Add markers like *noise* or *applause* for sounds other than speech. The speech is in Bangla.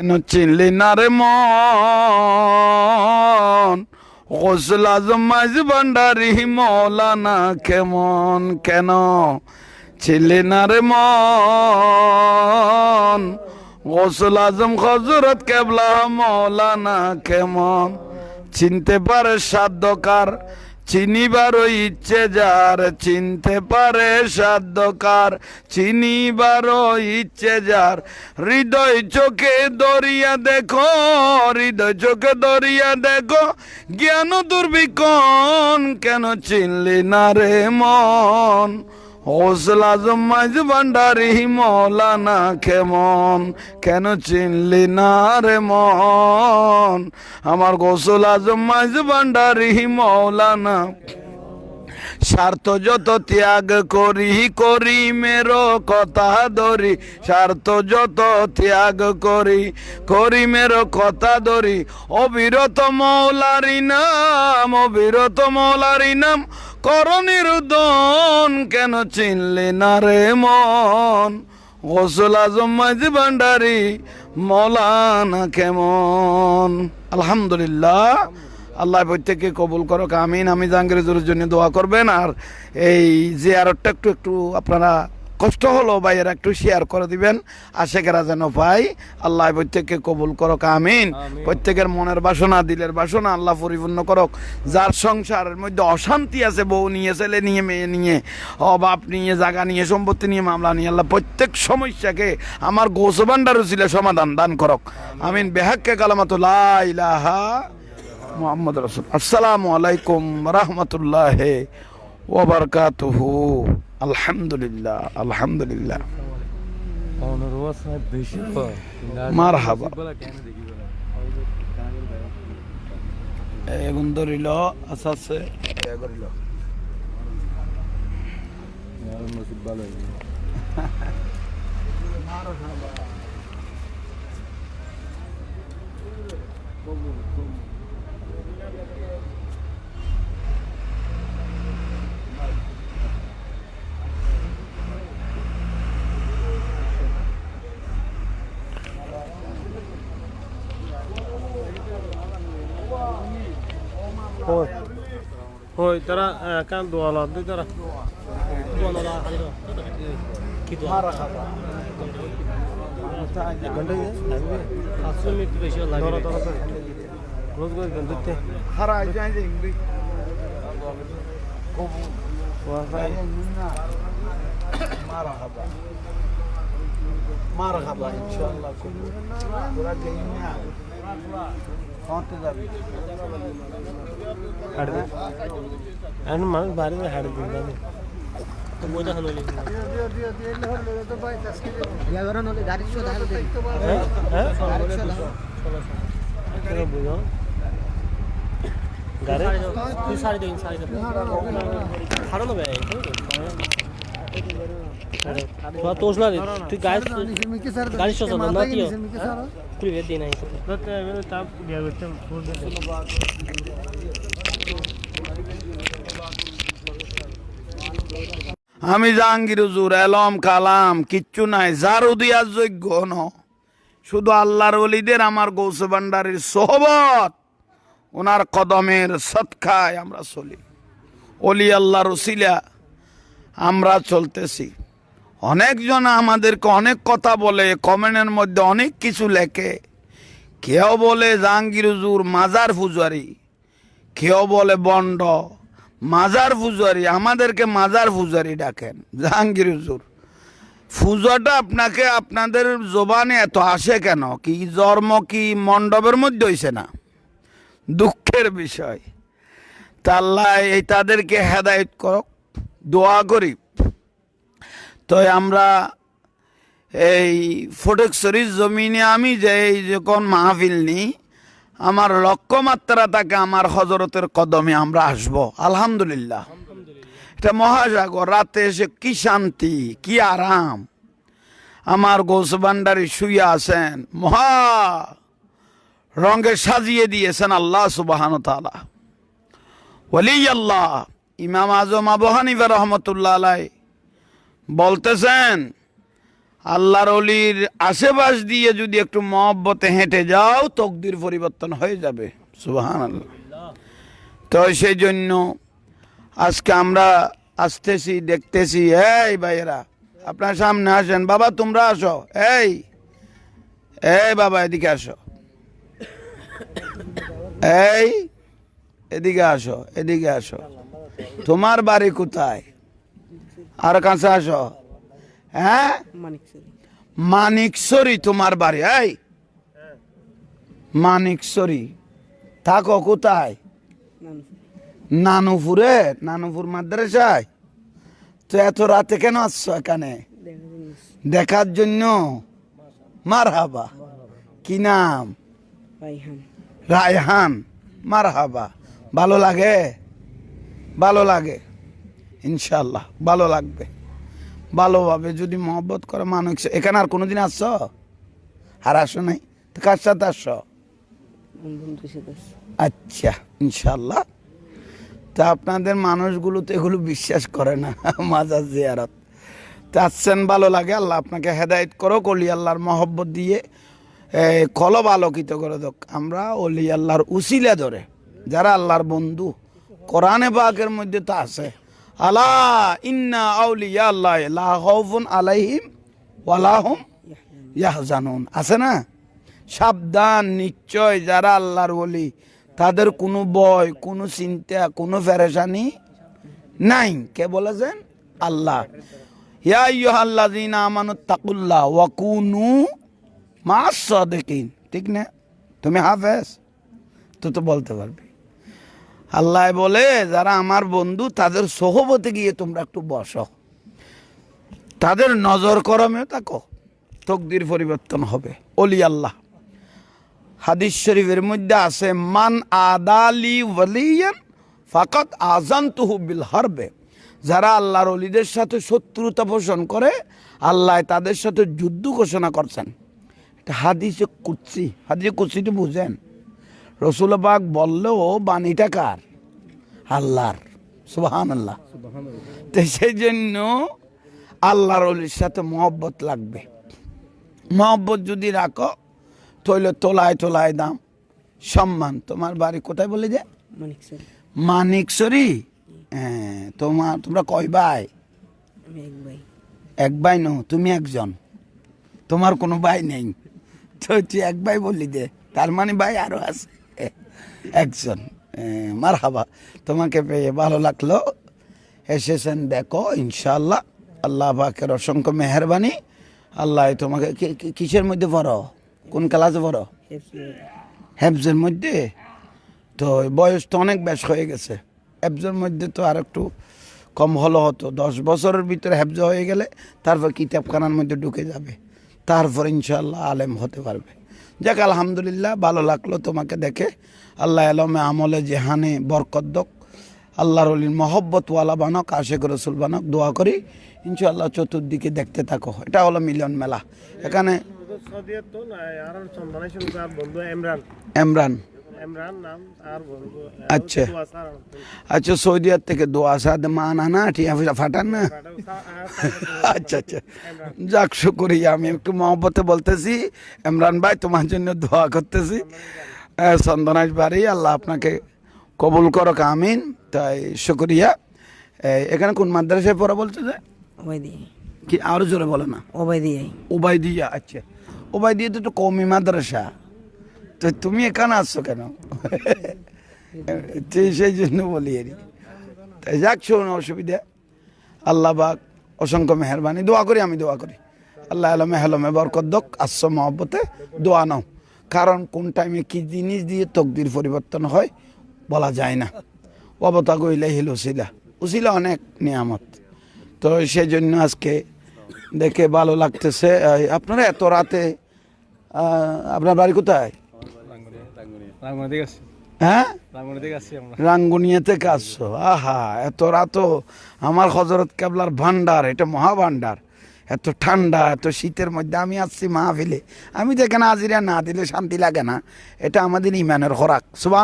কেন চিনলি না রে মন? গোসল আজম মাঝ ভান্ডারি মৌলানা কেমন কেন? চিনলি না রে মন? গোসল আজম হজরত কেবলা মৌলানা কেমন? চিনতে পারে সাধ্যকার চিনিবারও ইচ্ছে যার, চিনতে পারে সাধ্যকার। চিনিবার ইচ্ছে যার, হৃদয় চোখে দরিয়া দেখো, হৃদয় চোখে দরিয়া দেখো। জ্ঞান দুর্বিকন কেন চিনলি না রে মন? হোসল আজম মাঝ ভান্ডারি মৌলানা কেমন? কেন চিনলি না রে মন? আমার গোসল আজম মাইজ ভান্ডারি মৌলানা স্বার্থ যত ত্যাগ করি করি মেরো কথা ধরি। স্বার্থ যত ত্যাগ করি করি মেরো কথা ধরি। অবিরত মৌলারি নাম, অবিরত মৌলারি নাম করণীর উদন কেন চিনলি না রে মন? গোসল আজম মাঝ ভান্ডারি, মৌলানা কেমন? আলহামদুলিল্লাহ। আল্লাহ প্রত্যেককে কবুল করো আমিন। আমি জাহাঙ্গীরের জন্য দোয়া করবেন। আর এই জিয়ারতটা একটু একটু আপনারা কষ্ট হলো ভাইয়ের একটু শেয়ার করে দিবেন। আশেকেরা যেন ভাই আল্লাহ প্রত্যেককে কবুল করক আমিন। প্রত্যেকের মনের বাসনা দিলের বাসনা আল্লাহ পরিপূর্ণ করক। যার সংসারের মধ্যে অশান্তি আছে বউ নিয়ে ছেলে নিয়ে মেয়ে নিয়ে অভাব নিয়ে জায়গা নিয়ে সম্পত্তি নিয়ে মামলা নিয়ে আল্লাহ প্রত্যেক সমস্যাকে আমার গোসবান্ডার ছিল সমাধান দান করক। আমিন। বেহাক্কে কালামাতুল্লাহ ইলাহা মোহাম্মদ রসুল। আসসালামু আলাইকুম রহমতুল্লাহ ওবরকাতুহু আলহামদুলিল্লাহ আলহামদুলিল্লাহ। বেশি মারহাবা এগুন ধরিল এ করিল ভালো هوي هوي ترى كان دولار دي ترى دولار مرة خطأ مستعد عندي خاصة 100 بشي الله বেশি লাগে ধরো ধরো রোজ রোজ গন্ডতে হারাই যায় যে ইংরি ওয়াফাই মারহাবা মারহাবা ইনশাআল্লাহ তোরা গেই দিন তুই সারি দিন করতে আমি জাহাঙ্গীর হুজুর এলম কালাম কিচ্ছু নাই জারু দিয়ার যোগ্য ন। শুধু আল্লাহর অলিদের আমার গৌসে ভান্ডারের সোহবত। ওনার কদমের সৎখায় আমরা চলি। অলি আল্লাহ রসিলা আমরা চলতেছি। অনেকজন আমাদেরকে অনেক কথা বলে কমেন্টের মধ্যে অনেক কিছু লেখে। কেউ বলে জাহাঙ্গীর হুজুর মাজার ফুজারি কেউ বলে বন্ড, মাজার ফুজারি আমাদেরকে মাজার ফুজারি ডাকেন। জাহাঙ্গীর হুজুর ফুজাটা আপনাকে আপনাদের জোবানে এত আসে কেন? কি জন্ম কি মণ্ডপের মধ্যে হইছে না? দুঃখের বিষয়। তাল্লা এই তাদেরকে হেদায়ত করক, দোয়া করি। তো আমরা এই ফটেকশরীর জমিনে আমি যে এই যখন মাহফিল নিই, আমার লক্ষ্যমাত্রা তাকে আমার হজরতের কদমে আমরা আসব। আলহামদুলিল্লাহ। এটা মহাসাগর, রাতে এসে কি শান্তি, কি আরাম। আমার গোস ভান্ডারি শুয়ে আছেন। মহা রঙে সাজিয়ে দিয়েছেন আল্লাহ সুবাহান তালা ওলি আল্লাহ ইমাম আজম আবু রহমতুল্লাহ আলাই বলতেছেন, আল্লাহর অলির আশেপাশ দিয়ে যদি একটু মহব্বতে হেঁটে যাও, তকদির পরিবর্তন হয়ে যাবে। সুবাহান আল্লাহ তো সেই জন্য আজকে আমরা আসতেছি, দেখতেছি, এই ভাইয়েরা, আপনার সামনে আসেন। বাবা, তোমরা আসো। এই এই বাবা, এদিকে আসো। এই, এদিকে আসো এদিকে আসো। তোমার বাড়ি কোথায়? আর কাছে আসো। হ্যাঁ? মানিকসরি তোমার বাড়ি, এই। মানিকসরি। থাকো কোথায়? নানুপুরে, নানুপুর মাদ্রাসায়। তো এত রাতে কেন আসছো এখানে? দেখার জন্য? মার হাবা কি নাম? রায়হান মার হাবা ভালো লাগে? ভালো লাগে। ইনশাল্লাহ ভালো লাগবে। ভালোভাবে যদি মহব্বত করে মানুষ এখানে আর কোনোদিন আসছো? আর আসো নাই? তো কার সাথে আসছো? আচ্ছা ইনশাল্লাহ তা আপনাদের মানুষগুলো তো এগুলো বিশ্বাস করে না *laughs* মাজার জিয়ারত। তা আসছেন ভালো লাগে আল্লাহ আপনাকে হেদায়েত করো কলি আল্লাহর মহব্বত দিয়ে কলব আলোকিত করে দোক আমরা অলি আল্লাহর উসিলা ধরে, যারা আল্লাহর বন্ধু। কোরআনে পাকের মধ্যে তো আছে। আলা ইন্না আউলিয়া আল্লাহ আলাইহিম ওয়ালা হুম ইয়াহজানুন। আছে না? সাবধান, নিশ্চয় যারা আল্লাহর বলি তাদের কোনো বয় কোনো চিন্তা, কোনো ফেরেশানি নাই। কে বলেছেন? আল্লাহ। ইয়া আইয়ুহাল্লাযীনা আমানু তাকুল্লাহ ওয়া কুনু মাস ঠিক না? তুমি হাফেজ, তো তো বলতে পারবে। আল্লাহ বলে, যারা আমার বন্ধু, তাদের সহবতে গিয়ে তোমরা একটু বসো। তাদের নজর করমেও থাকো তকদির পরিবর্তন হবে। অলি আল্লাহ। হাদিস শরীফের মধ্যে আছে, মান আদালি ওয়ালিয়ান ফাকাত আজান বিল হারবে। যারা আল্লাহর অলিদের সাথে শত্রুতা পোষণ করে, আল্লাহ তাদের সাথে যুদ্ধ ঘোষণা করছেন। হাদিসে কুচ্ছি হাদিসে কুচ্ছিটি বুঝেন। রসুল বাগ বললেও বাণীটা কার? আল্লাহর। সুবাহান আল্লাহ তো সেই জন্য আল্লাহর অলির সাথে মহব্বত লাগবে। মহব্বত যদি রাখো তৈলে তোলায় তোলায় দাম। সম্মান। তোমার বাড়ি কোথায় বলে যে? মানিকসরি হ্যাঁ তোমার তোমরা কয় ভাই? এক ভাই। নো তুমি একজন। তোমার কোনো ভাই নেই। তো তুই এক ভাই বললি দে তার মানে ভাই আরও আছে। একজন মার হাবা তোমাকে পেয়ে ভালো লাগল। এসেছেন, দেখো ইনশাল্লাহ আল্লাহ পাকের অসংখ্য মেহরবানি। আল্লাহ তোমাকে কিসের মধ্যে পড়ো? কোন ক্লাসে পড়ো? হেফজের মধ্যে? তো বয়স তো অনেক বেশ হয়ে গেছে। হেফজের মধ্যে তো আর একটু কম হলো হতো। দশ বছরের ভিতরে হেফজ হয়ে গেলে তারপর কিতাবখানার মধ্যে ঢুকে যাবে। তারপর ইনশাল্লাহ আলেম হতে পারবে। যাক আলহামদুলিল্লাহ ভালো লাগল তোমাকে দেখে। আল্লাহ আলমে আমলে জেহানে বরকদ্দক দক আল্লাহর অলির মহব্বতওয়ালা বানক আশেক রসুল বানক দোয়া করি ইনশাল্লাহ চতুর্দিকে দেখতে থাকো। এটা হলো মিলন মেলা। এখানে এমরান ইমরান নাম আর বন্ধু *laughs* আচ্ছা। আচ্ছা সৌদিয়ার থেকে দোয়া সাদ মানা না টিয়া পয়সা ফাটান না। আচ্ছা আচ্ছা। যাক শুকরিয়া আমি একটু মহব্বতে বলতেছি। ইমরান ভাই তোমার জন্য দোয়া করতেছি। আহ, চন্দনাইশ বাড়ি আল্লাহ আপনাকে কবুল করো আমিন। তাই শুকরিয়া। এখানে কোন মাদ্রাসায় পড়া বলছো যে? কি আরও জোরে বলো না। ওবাইদিয়া আচ্ছা। ওবাইদিয়া তো একটু কমই মাদ্রাসা। তো তুমি এখানে আসছো কেন? *laughs* সেই জন্য বলি আর। তাই যাক শোন অসুবিধা। আল্লাহ বাক অসংখ্য মেহরবানি। দোয়া করি আমি দোয়া করি। আল্লাহ আলমে হেলমে বরকত দক আসছো মহব্বতে দোয়া নাও। কারণ কোন টাইমে কি জিনিস দিয়ে তকদির পরিবর্তন হয় বলা যায় না। অবতা গইলে হিল উসিলা উসিলা অনেক নিয়ামত। তো সেই জন্য আজকে দেখে ভালো লাগতেছে। আপনারা এত রাতে আপনার বাড়ি কোথায়? হ্যাঁ? রাঙ্গুনি থেকে আসছি আমরা। রাঙ্গুনিয়া থেকে আসছো আহা এত রাত আমার হজরত কেবলার ভান্ডার এটা মহাভান্ডার এত ঠান্ডা এত শীতের মধ্যে আমি আসছি মাহফিলে। আমি তো এখানে আজিরা না দিলে শান্তি লাগে না। এটা আমাদের ইমানের খোরাক। সুবাহ